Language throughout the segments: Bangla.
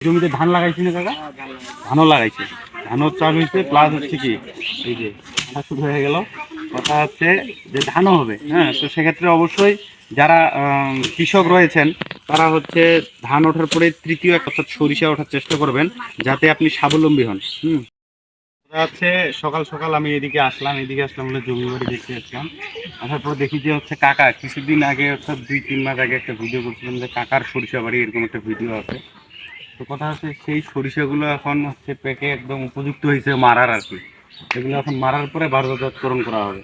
জমিতে ধান লাগাইছি না কাকা? ধানও লাগাইছে। ধানও চাষ হয়েছে প্লাস হচ্ছে কি? এই যে শুরু হয়ে গেল। কথা হচ্ছে যে ধানও হবে হ্যাঁ? তো সেক্ষেত্রে অবশ্যই যারা কৃষক রয়েছেন, তারা হচ্ছে ধান ওঠার পরে তৃতীয় এক অর্থাৎ সরিষা ওঠার চেষ্টা করবেন, যাতে আপনি স্বাবলম্বী হন। হুম। হচ্ছে সকাল সকাল আমি এদিকে আসলাম এদিকে আসলাম বলে জমি বাড়ি দেখতে আসলাম আসার পর দেখি যে হচ্ছে কাকা, কিছুদিন আগে অর্থাৎ দুই, তিন মাস আগে একটা ভিডিও করছিলাম যে কাকার সরিষা বাড়ি, এরকম একটা ভিডিও আছে। তো কথা হচ্ছে সেই সরিষাগুলো এখন হচ্ছে পেকে একদম উপযুক্ত হয়েছে মারার আর কি। এগুলো এখন মারার পরে বারোজাতকরণ করা হবে।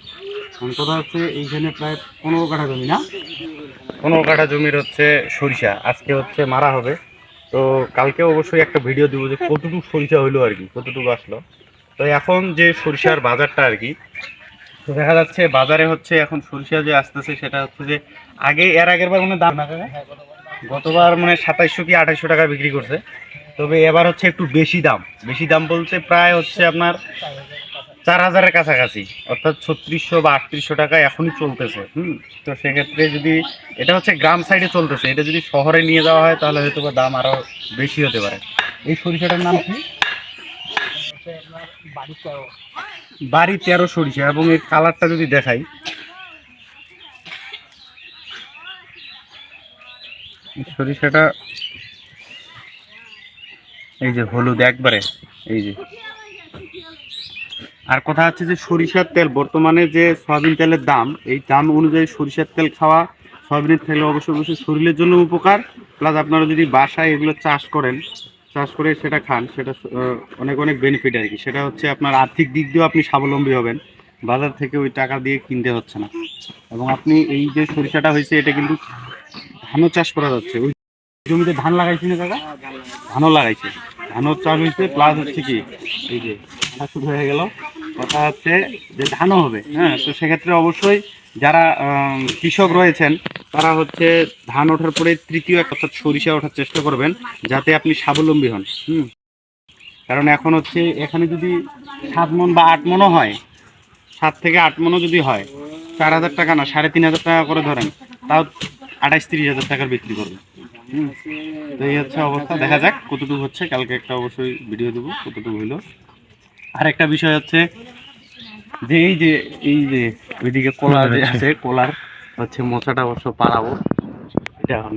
কথা হচ্ছে এইখানে প্রায় পনেরো কাঠা জমি না? পনেরো কাঠা জমির হচ্ছে সরিষা, আজকে হচ্ছে মারা হবে। তো কালকে অবশ্যই একটা ভিডিও দেবো যে কতটুকু সরিষা হইল আর কি, কতটুকু আসলো। তো এখন যে সরিষার বাজারটা আর কি, তো দেখা যাচ্ছে বাজারে হচ্ছে এখন সরিষা যে আসতেছে সেটা হচ্ছে যে আগে, এর আগের বার মানে দাম না কাকা? গতবার মানে সাতাইশশো কি আঠাইশশো টাকা বিক্রি করছে। তবে এবার হচ্ছে একটু বেশি দাম। বেশি দাম বলতে প্রায় হচ্ছে আপনার চার হাজারের কাছাকাছি। অর্থাৎ ছত্রিশশো বা আটত্রিশশো টাকা এখনই চলতেছে, হুম? তো সেক্ষেত্রে যদি এটা হচ্ছে গ্রাম সাইডে চলতেছে, এটা যদি শহরে নিয়ে যাওয়া হয় তাহলে হয়তো বা দাম আরও বেশি হতে পারে। এই সরিষাটার নাম কি? বাড়ি তেরো সরিষা এবং এর কালারটা যদি দেখাই সরিষাটা এই যে হলুদ একবারে, এই যে। আর কথা হচ্ছে যে সরিষার তেল, বর্তমানে যে সয়াবিন তেলের দাম, এই দাম অনুযায়ী সরিষার তেল খাওয়া, সয়াবিনের তেল অবশ্যই অবশ্যই শরীরের জন্য উপকার। প্লাস আপনারা যদি বাসায় এগুলো চাষ করেন, চাষ করে সেটা খান, সেটা অনেক অনেক বেনিফিট আর কি। সেটা হচ্ছে আপনার আর্থিক দিক দিয়েও আপনি স্বাবলম্বী হবেন। বাজার থেকে ওই টাকা দিয়ে কিনতে হচ্ছে না। এবং আপনি এই যে সরিষাটা হয়েছে, এটা কিন্তু ধানও চাষ করা যাচ্ছে। ওই জমিতে ধান লাগাইছি না কাকা? ধানও লাগাইছে। ধানও চাষ হয়েছে প্লাস হচ্ছে কি? এই যে শুরু হয়ে গেল। কথা হচ্ছে যে ধানও হবে হ্যাঁ? তো সেক্ষেত্রে অবশ্যই যারা কৃষক রয়েছেন, তারা হচ্ছে ধান ওঠার পরে তৃতীয় এক অর্থাৎ সরিষা ওঠার চেষ্টা করবেন, যাতে আপনি স্বাবলম্বী হন, হুম? কারণ এখন হচ্ছে এখানে যদি সাত মন বা আট মনও হয়, সাত থেকে আট মনও যদি হয়, চার হাজার টাকা না, সাড়ে তিন হাজার টাকা করে ধরেন, তাও আঠাইশ তিরিশ হাজার টাকার বিক্রি করবে। তো এই হচ্ছে অবস্থা। দেখা যাক কতটুকু হচ্ছে। কালকে একটা অবশ্যই ভিডিও দেবো কতটুকু হইল। আর একটা বিষয় হচ্ছে যে এই যে এই যে ওইদিকে কলার আছে, কলার হচ্ছে মোচাটা অবশ্য পালাবো এটা এখন